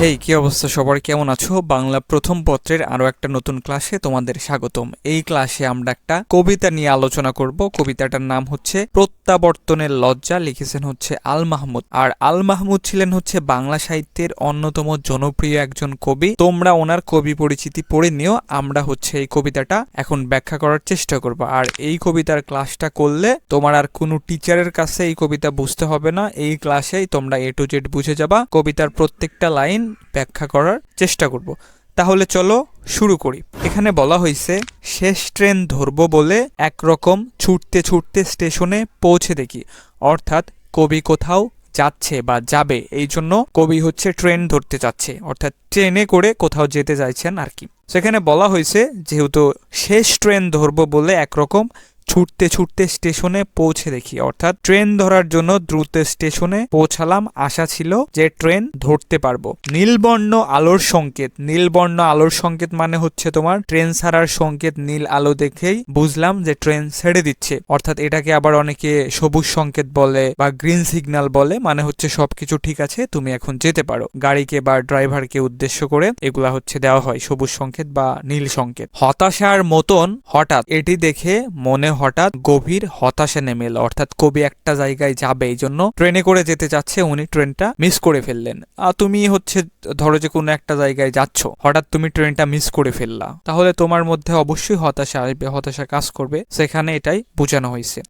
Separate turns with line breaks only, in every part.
হেই, কি অবস্থা সবার? কেমন আছো? বাংলা প্রথম পত্রের আরও একটা নতুন ক্লাসে তোমাদের স্বাগতম। এই ক্লাসে আমরা একটা কবিতা নিয়ে আলোচনা করব। কবিতাটার নাম হচ্ছে প্রত্যাবর্তনের লজ্জা, লিখেছেন হচ্ছে আল মাহমুদ। আর আল মাহমুদ ছিলেন হচ্ছে বাংলা সাহিত্যের অন্যতম জনপ্রিয় একজন কবি। তোমরা ওনার কবি পরিচিতি পড়ে নিও, আমরা হচ্ছে এই কবিতাটা এখন ব্যাখ্যা করার চেষ্টা করব। আর এই কবিতার ক্লাসটা করলে তোমার আর কোনো টিচারের কাছে এই কবিতা বুঝতে হবে না। এই ক্লাসেই তোমরা এ টু জেড বুঝে যাবা। কবিতার প্রত্যেকটা লাইন ব্যাখ্যা করার চেষ্টা করব। তাহলে চলো শুরু করি। এখানে বলা হয়েছে শেষ ট্রেন ধরবো বলে একরকম ছুটতে ছুটতে স্টেশনে পৌঁছে দেখি। অর্থাৎ কবি কোথাও যাচ্ছে বা যাবে, এই জন্য কবি হচ্ছে ট্রেন ধরতে যাচ্ছে অর্থাৎ ট্রেনে করে কোথাও যেতে চাইছেন আর কি। সেখানে বলা হয়েছে যেহেতু শেষ ট্রেন ধরবো বলে একরকম ছুটতে ছুটতে স্টেশনে পৌঁছে দেখি। অর্থাৎ ট্রেন ধরার জন্য দ্রুত স্টেশনে পৌঁছালাম। আশা ছিল যে ট্রেন ধরতে পারব। নীলবর্ণ আলোর সংকেত। নীলবর্ণ আলোর সংকেত মানে হচ্ছে তোমার ট্রেন ছাড়ার সংকেত। নীল আলো দেখেই বুঝলাম যে ট্রেন ছেড়ে দিচ্ছে। অর্থাৎ এটাকে আবার অনেকে সবুজ সংকেত বলে বা গ্রিন সিগন্যাল বলে। মানে হচ্ছে সবকিছু ঠিক আছে, তুমি এখন যেতে পারো। গাড়িকে বা ড্রাইভারকে উদ্দেশ্য করে এগুলা হচ্ছে দেওয়া হয়। সবুজ সংকেত বা নীল সংকেত। হতাশার মতন হঠাৎ এটি দেখে মনে হঠাৎ গভীর হতাশা নেমে এলো। অর্থাৎ কবি একটা জায়গায় যাবে এই জন্য ট্রেনে করে যেতে চাচ্ছে, উনি ট্রেনটা মিস করে ফেললেন। আর তুমি হচ্ছে, ধরো যে কোনো একটা জায়গায় যাচ্ছ, হঠাৎ তুমি ট্রেনটা মিস করে ফেললা। তাহলে তোমার মধ্যে অবশ্যই হতাশা আসবে, হতাশা কাজ করবে। সেখানে এটাই বোঝানো হয়েছে।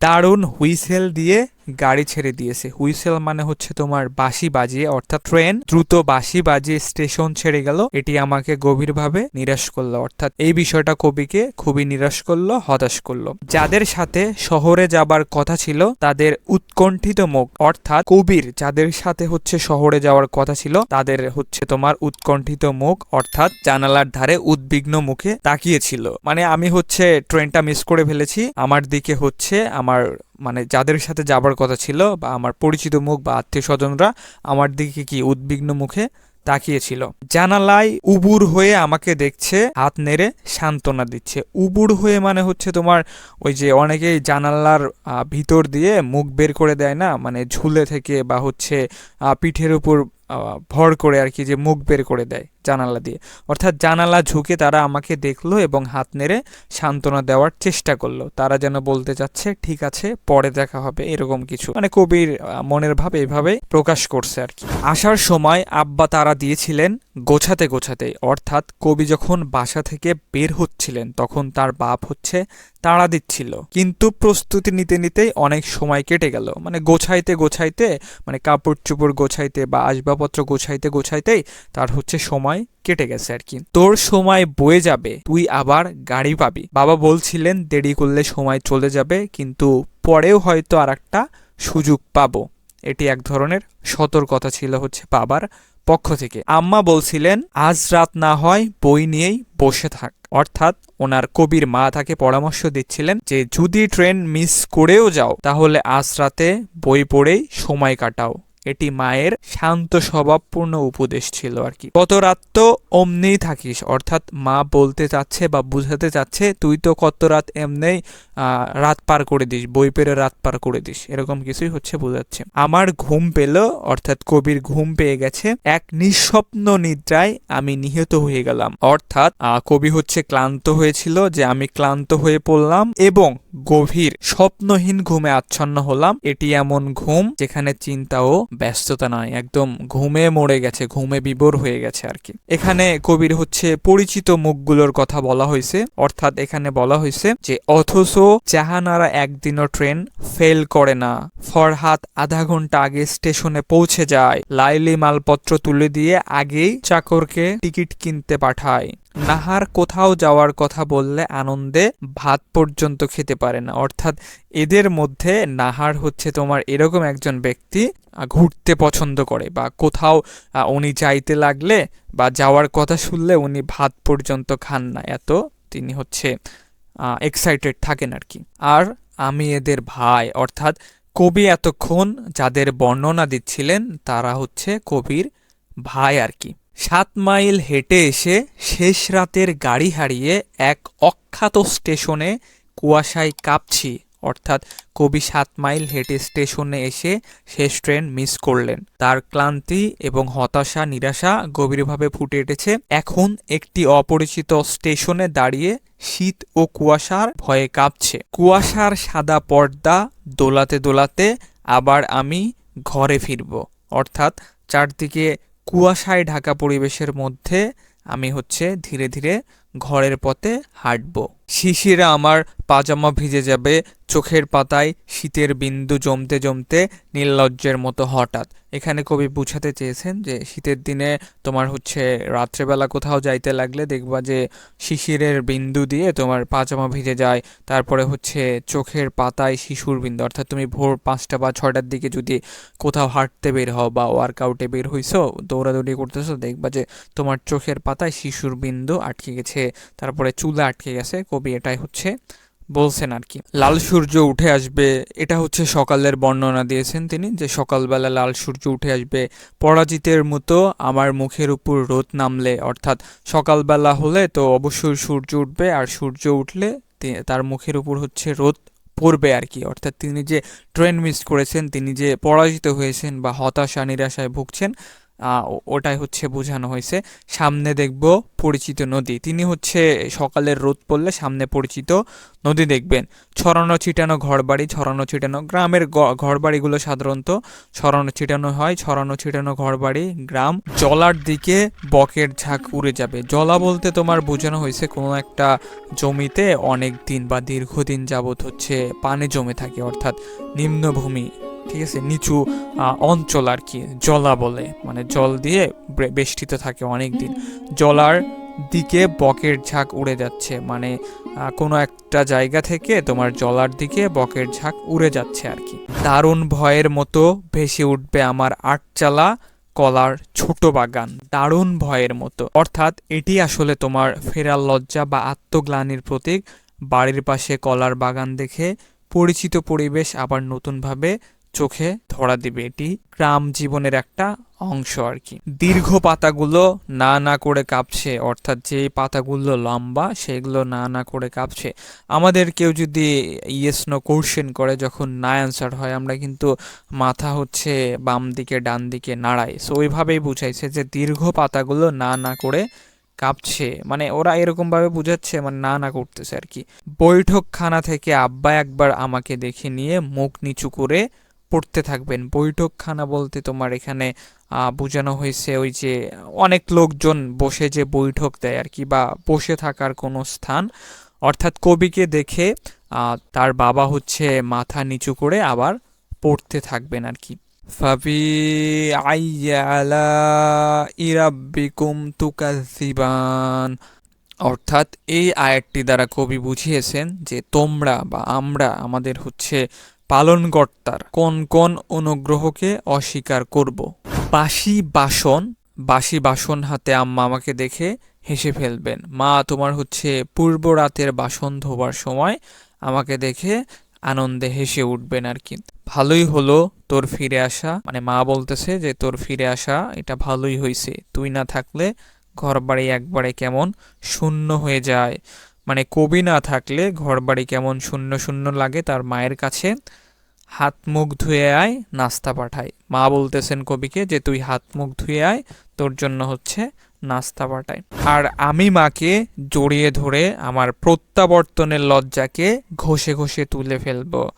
দারুণ হুইসেল দিয়ে গাড়ি ছেড়ে দিয়েছে। হুইসেল মানে হচ্ছে তোমার বাঁশি বাজিয়ে, অর্থাৎ ট্রেন দ্রুত বাঁশি বাজিয়ে স্টেশন ছেড়ে গেল। এটি আমাকে গভীরভাবে নিরাশ করল, অর্থাৎ এই বিষয়টা কবিকে খুবই নিরাশ করল, হতাশ করল। যাদের সাথে শহরে যাবার কথা ছিল, তাদের উৎকণ্ঠিত মুখ, অর্থাৎ কবির যাদের সাথে হচ্ছে শহরে যাওয়ার কথা ছিল, তাদের হচ্ছে তোমার উৎকণ্ঠিত মুখ, অর্থাৎ জানালার ধারে উদ্বিগ্ন মুখে তাকিয়েছিল। মানে আমি হচ্ছে ট্রেনটা মিস করে ফেলেছি, আমার দিকে হচ্ছে আমার মানে যাদের সাথে যাবার কথা ছিল বা আমার পরিচিত মুখ বা আত্মীয় স্বজনরা আমার দিকে কি উদ্বিগ্ন মুখে তাকিয়েছিল। জানালায় উবুর হয়ে আমাকে দেখছে, হাত নেড়ে সান্ত্বনা দিচ্ছে। উবুর হয়ে মানে হচ্ছে তোমার ওই যে অনেকেই জানালার ভিতর দিয়ে মুখ বের করে দেয় না মানে ঝুলে থেকে বা হচ্ছে পিঠের উপর ভর করে আর কি যে মুখ বের করে দেয়। জানালা দিয়ে। অর্থাৎ জানালা ঝুঁকে তারা আমাকে দেখল এবং হাত নেড়ে সান্ত্বনা দেওয়ার চেষ্টা করল। তারা যেন বলতে চাচ্ছে, ঠিক আছে, পরে দেখা হবে। এরকম কিছু। মানে কবির মনের ভাব এভাবে প্রকাশ করছে আর কি। আসার সময় আব্বা তারা দিয়েছিলেন গোছাতে গোছাতে। অর্থাৎ কবি যখন বাসা থেকে বের হচ্ছিলেন, তখন তার বাপ হচ্ছে তাড়া দিচ্ছিল। কিন্তু প্রস্তুতি নিতে নিতেই অনেক সময় কেটে গেল। মানে গোছাইতে গোছাইতে মানে কাপড় চোপড় গোছাইতে বা আসবাবপত্র গোছাইতে গোছাইতেই তার হচ্ছে সময় কেটে গেছে আর কি। তোর সময় বয়ে যাবে, তুই আবার গাড়ি পাবি। বাবা বলছিলেন, দেরি করলে সময় চলে যাবে, কিন্তু পরেও হয়তো আর একটা সুযোগ পাবো। এটি এক ধরনের সতর্কতা ছিল হচ্ছে বাবার পক্ষ থেকে। আম্মা বলছিলেন, আজ রাত না হয় বই নিয়েই বসে থাক। অর্থাৎ ওনার কবির মা তাকে পরামর্শ দিচ্ছিলেন যে, যদি ট্রেন মিস করেও যাও, তাহলে আজ রাতে বই পড়েই সময় কাটাও। এটি মায়ের শান্ত স্বভাবপূর্ণ উপদেশ ছিল আর কি। কত রাত তো অমনেই থাকিস, অর্থাৎ মা বলতে চাচ্ছে বা বুঝাতে চাচ্ছে, তুই তো কত রাত এমনেই রাত পার করে দিস, বই পেরে রাত পার করে দিস। এরকম কিছুই হচ্ছে, বোঝাচ্ছে। আমার ঘুম পেল, অর্থাৎ কবির ঘুম পেয়ে গেছে, এক নিঃস্বপ্ন নিদ্রায় আমি নিহত হয়ে গেলাম। অর্থাৎ কবি হচ্ছে ক্লান্ত হয়েছিল যে আমি ক্লান্ত হয়ে পড়লাম এবং গভীর স্বপ্নহীন ঘুমে আচ্ছন্ন হলাম। এটি এমন ঘুম যেখানে চিন্তা ও ব্যস্ততা নয় একদম ঘুমে মরে গেছে, ঘুমে বিবর হয়ে গেছে আর কি। এখানে কবির হচ্ছে পরিচিত মুখগুলোর কথা বলা হয়েছে, অর্থাৎ এখানে বলা হয়েছে যে, অথচ জাহানারা একদিনও ট্রেন ফেল করে না। ফরহাত আধা ঘণ্টা আগে স্টেশনে পৌঁছে যায়, লাইলি মালপত্র তুলে দিয়ে আগেই চাকরকে টিকিট কিনতে পাঠায়। নাহার কোথাও যাওয়ার কথা বললে আনন্দে ভাত পর্যন্ত খেতে পারে না। অর্থাৎ এদের মধ্যে নাহার হচ্ছে তোমার এরকম একজন ব্যক্তি ঘুরতে পছন্দ করে বা কোথাও উনি যাইতে লাগলে বা যাওয়ার কথা শুনলে উনি ভাত পর্যন্ত খান না। এত তিনি হচ্ছে এক্সাইটেড থাকেন আর কি। আর আমি এদের ভাই, অর্থাৎ কবি এতক্ষণ যাদের বর্ণনা দিচ্ছিলেন তারা হচ্ছে কবির ভাই আর কি। সাত মাইল হেঁটে এসে শেষ রাতের গাড়ি হারিয়ে এক অখ্যাত স্টেশনে কুয়াশায় কাঁপছি। অর্থাৎ কবি সাত মাইল হেঁটে স্টেশনে এসে শেষ ট্রেন মিস করলেন। তার ক্লান্তি এবং হতাশা, নিরাশা গভীরভাবে ফুটে উঠেছে এখন একটি অপরিচিত স্টেশনে দাঁড়িয়ে শীত ও কুয়াশার ভয়ে কাঁপছে। কুয়াশার সাদা পর্দা দোলাতে দোলাতে আবার আমি ঘরে ফিরব। অর্থাৎ চারদিকে কুয়াশায় ঢাকা পরিবেশের মধ্যে আমি হচ্ছে ধীরে ধীরে ঘরের পথে হাঁটব। শিশিরে আমার পাজামা ভিজে যাবে, চোখের পাতায় শীতের বিন্দু জমতে জমতে নির্লজ্জের মতো হঠাৎ। এখানে কবি বুঝাতে চেয়েছেন যে, শীতের দিনে তোমার হচ্ছে রাত্রেবেলা কোথাও যাইতে লাগলে দেখবা যে, শিশিরের বিন্দু দিয়ে তোমার পাজামা ভিজে যায়। তারপরে হচ্ছে চোখের পাতায় শিশুর বিন্দু। অর্থাৎ তুমি ভোর পাঁচটা বা ছটার দিকে যদি কোথাও হাঁটতে বের হও বা ওয়ার্কআউটে বের হইছো, দৌড়াদৌড়ি করতেছো, দেখবা যে তোমার চোখের পাতায় শিশুর বিন্দু আটকে গেছে। তারপরে চুলা আটকে গেছে। কবি এটাই হচ্ছে বলছেন আর কি। লাল সূর্য উঠে আসবে, এটা হচ্ছে সকালের বর্ণনা দিয়েছেন তিনি, যে সকালবেলা লাল সূর্য উঠে আসবে, পরাজিতের মতো আমার মুখের উপর রোদ নামলে, অর্থাৎ সকালবেলা হলে তো অবশ্যই সূর্য উঠবে, আর সূর্য উঠলে তার মুখের উপর হচ্ছে রোদ পড়বে আর কি। অর্থাৎ তিনি যে ট্রেন মিস করেছেন, তিনি যে পরাজিত হয়েছেন বা হতাশা, নিরাশায় ভুগছেন ওটাই হচ্ছে বোঝানো হয়েছে। সামনে দেখব পরিচিত নদী। তিনি হচ্ছে সকালের রোদ পড়লে সামনে পরিচিত নদী দেখবেন। ছড়ানো ছিটানো ঘরবাড়ি, ছড়ানো ছিটানো গ্রামের ঘরবাড়িগুলো সাধারণত ছড়ানো ছিটানো হয়, ছড়ানো ছিটানো ঘরবাড়ি, গ্রাম। জলার দিকে বকের ঝাঁক উড়ে যাবে। জলা বলতে তোমার বোঝানো হয়েছে কোনো একটা জমিতে অনেক দিন বা দীর্ঘদিন যাবত হচ্ছে পানি জমে থাকে, অর্থাৎ নিম্নভূমি। ঠিক আছে, নিচু অঞ্চল আর কি, জলা বলে মানে জল দিয়ে বেষ্টিত থাকে অনেক দিন জলার দিকে বকের ঝাঁক উড়ে যাচ্ছে মানে কোনো একটা জায়গা থেকে তোমার জলার দিকে বকের ঝাঁক উড়ে যাচ্ছে আর কি। দারুণ ভয়ের মতো ভেসে উঠবে আমার আটচালা কলার ছোট বাগান। দারুণ ভয়ের মতো। অর্থাৎ এটি আসলে তোমার ফেরার লজ্জা বা আত্মগ্লানির প্রতীক। বাড়ির পাশে কলার বাগান দেখে পরিচিত পরিবেশ আবার নতুনভাবে চোখে ধরা দিবে। এটি গ্রাম জীবনের একটা অংশ আর কি। দীর্ঘ পাতাগুলো না না করে কাঁপছে, অর্থাৎ যে পাতাগুলো লম্বা, সেগুলো না না করে কাঁপছে। আমাদের কেউ যদি ইয়েস নো কোশ্চেন করে, যখন না অ্যান্সার হয়, আমরা কিন্তু মাথা হচ্ছে বাম দিকে, ডান দিকে নাড়াই। সো ওইভাবেই বুঝাইছে যে দীর্ঘ পাতাগুলো না না করে কাঁপছে। মানে ওরা এরকম ভাবে বুঝাচ্ছে মানে না না করতেছে আর কি। বৈঠকখানা থেকে আব্বা একবার আমাকে দেখে নিয়ে মুখ নিচু করে পড়তে থাকবেন। বৈঠকখানা বলতে তোমার এখানে বোঝানো হয়েছে ওই যে অনেক লোকজন বসে যে বৈঠক দেয় আর কি বা বসে থাকার কোনো স্থান। অর্থাৎ কবিকে দেখে তার বাবা হচ্ছে মাথা নিচু করে আবার পড়তে থাকবেন আর কি। ফাবি আইয়া আলা ইরাব্বিকুম তুকাযিবান। অর্থাৎ এই আয়াতটি দ্বারা কবি বুঝিয়েছেন যে তোমরা বা আমরা আমাদের হচ্ছে পালনকর্তার কোন কোন অনুগ্রহকে অস্বীকার করব? বাসি বাসন বাসি বাসন হাতে আম্মা আমাকে দেখে হেসে ফেলবেন। মা, তোমার হচ্ছে পূর্ব রাতের বাসন ধোবার সময় আমাকে দেখে আনন্দে হেসে উঠবেন আর কি। ভালোই হলো তোর ফিরে আসা। মানে মা বলতেছে যে, তোর ফিরে আসা, এটা ভালোই হয়েছে তুই না থাকলে ঘরবাড়ি একবারে কেমন শূন্য হয়ে যায়। মানে কবি না থাকলে ঘরবাড়ি কেমন শূন্য শূন্য লাগে তার মায়ের কাছে। হাত মুখ ধুয়ে আয়, নাস্তা পাঠায়। মা বলতেছেন কবিকে যে, তুই হাত মুখ ধুয়ে আয়, তোর জন্য হচ্ছে নাস্তা পাঠায়। আর আমি মাকে জড়িয়ে ধরে আমার প্রত্যাবর্তনের লজ্জাকে ঘষে ঘষে তুলে ফেলব।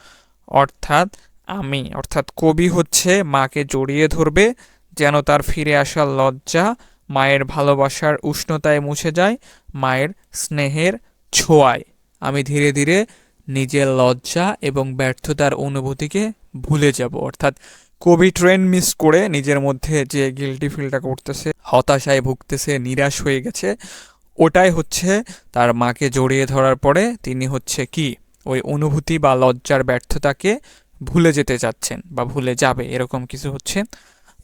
অর্থাৎ আমি, অর্থাৎ কবি হচ্ছে মাকে জড়িয়ে ধরবে, যেন তার ফিরে আসার লজ্জা মায়ের ভালোবাসার উষ্ণতায় মুছে যায়, মায়ের স্নেহের ছোঁয়ায়। আমি ধীরে ধীরে নিজের লজ্জা এবং ব্যর্থতার অনুভূতিকে ভুলে যাব। অর্থাৎ কবি ট্রেন মিস করে নিজের মধ্যে যে গিলটি ফিলটা করতেছে, হতাশায় ভুগতেছে, নিরাশ হয়ে গেছে, ওটাই হচ্ছে তার মাকে জড়িয়ে ধরার পরে তিনি হচ্ছে কি? ওই অনুভূতি বা লজ্জার ব্যর্থতাকে ভুলে যেতে চাচ্ছেন বা ভুলে যাবে, এরকম কিছু হচ্ছে,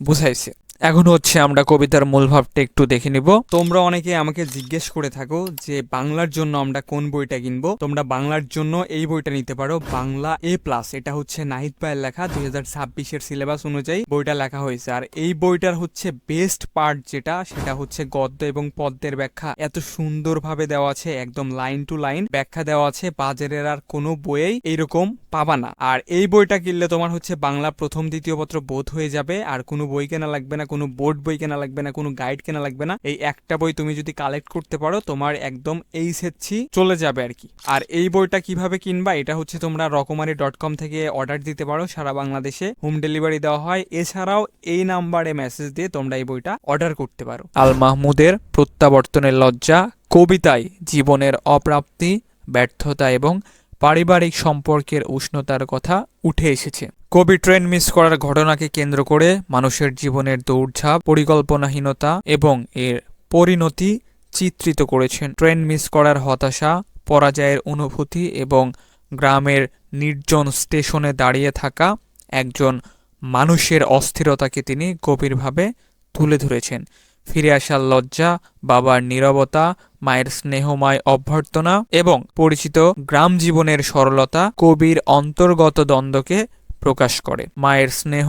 বুঝাইছে। এখন হচ্ছে আমরা কবিতার মূল ভাবটা একটু দেখে নিব। তোমরা অনেকে আমাকে জিজ্ঞেস করে থাকো যে বাংলার জন্য আমরা কোন বইটা কিনবো? তোমরা বাংলার জন্য এই বইটা নিতে পারো, বাংলা এ প্লাস এটা হচ্ছে নাহিদ ভাইয়ের লেখা, দুই হাজার ছাব্বিশের সিলেবাস অনুযায়ী বইটা লেখা হয়েছে। আর এই বইটার হচ্ছে বেস্ট পার্ট যেটা, সেটা হচ্ছে গদ্য এবং পদ্মের ব্যাখ্যা। এত সুন্দরভাবে দেওয়া আছে, একদম লাইন টু লাইন ব্যাখ্যা দেওয়া আছে, বাজারের আর কোনো বইয়েই এইরকম পাবা না। আর এই বইটা কিনলে তোমার হচ্ছে বাংলা প্রথম দ্বিতীয় পত্র বোধ হয়ে যাবে, আর কোনো বই কেনা লাগবে না। কোনো বোর্ড বই কেনা লাগবে না, কোনো গাইড কেনা লাগবে না। এই একটা বই তুমি যদি কালেক্ট করতে পারো, তোমার একদম এই সেচ্ছি চলে যাবে আর কি। আর এই বইটা কীভাবে কিনবা, এটা হচ্ছে তোমরা রকমারি ডট কম থেকে অর্ডার দিতে পারো। সারা বাংলাদেশে হোম ডেলিভারি দেওয়া হয়। এছাড়াও এই নাম্বারে মেসেজ দিয়ে তোমরা এই বইটা অর্ডার করতে পারো। আল মাহমুদের প্রত্যাবর্তনের লজ্জা, কবিতায় জীবনের অপ্রাপ্তি, ব্যর্থতা এবং পারিবারিক সম্পর্কের উষ্ণতার কথা উঠে এসেছে। কবি ট্রেন মিস করার ঘটনাকে কেন্দ্র করে মানুষের জীবনের দৌড়ঝাঁপ, পরিকল্পনাহীনতা এবং এর পরিণতি চিত্রিত করেছেন। ট্রেন মিস করার হতাশা, পরাজয়ের অনুভূতি এবং গ্রামের নির্জন স্টেশনে দাঁড়িয়ে থাকা একজন মানুষের অস্থিরতাকে তিনি গভীরভাবে তুলে ধরেছেন। ফিরে আসার লজ্জা, বাবার নীরবতা, মায়ের স্নেহময় অভ্যর্থনা এবং পরিচিত গ্রাম জীবনের সরলতা কবির অন্তর্গত দ্বন্দ্বকে প্রকাশ করে। মায়ের স্নেহ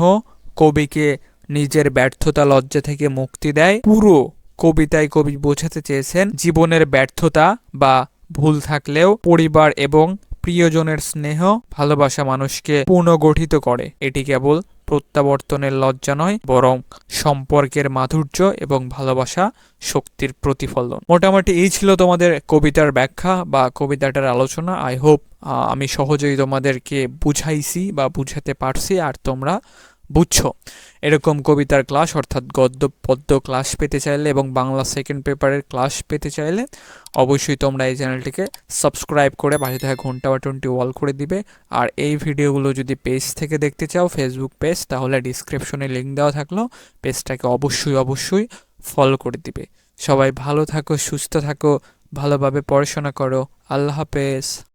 কবিকে নিজের ব্যর্থতা লজ্জা থেকে মুক্তি দেয়। পুরো কবিতায় কবি বোঝাতে চেয়েছেন, জীবনের ব্যর্থতা বা ভুল থাকলেও পরিবার এবং প্রিয়জনের স্নেহ ভালোবাসা মানুষকে পুনর্গঠিত করে। এটি কেবল প্রত্যাবর্তনের লজ্জা নয়, বরং সম্পর্কের মাধুর্য এবং ভালোবাসা শক্তির প্রতিফলন। মোটামুটি এই ছিল তোমাদের কবিতার ব্যাখ্যা বা কবিতাটার আলোচনা। আই হোপ আমি সহজেই তোমাদেরকে বুঝাইছি বা বুঝাতে পারছি, আর তোমরা বুঝছ? এরকম কবিতার ক্লাস অর্থাৎ গদ্য, পদ্য ক্লাস পেতে চাইলে এবং বাংলা সেকেন্ড পেপারের ক্লাস পেতে চাইলে অবশ্যই তোমরা এই চ্যানেলটিকে সাবস্ক্রাইব করে পাশে থাকা ঘণ্টা বাটনটি অল করে দিবে। আর এই ভিডিওগুলো যদি পেজ থেকে দেখতে চাও ফেসবুক পেজ তাহলে ডিসক্রিপশনে লিঙ্ক দেওয়া থাকল। পেজটাকে অবশ্যই অবশ্যই ফলো করে দিবে। সবাই ভালো থাকো, সুস্থ থাকো, ভালোভাবে পড়াশোনা করো। আল্লাহ হাফেজ।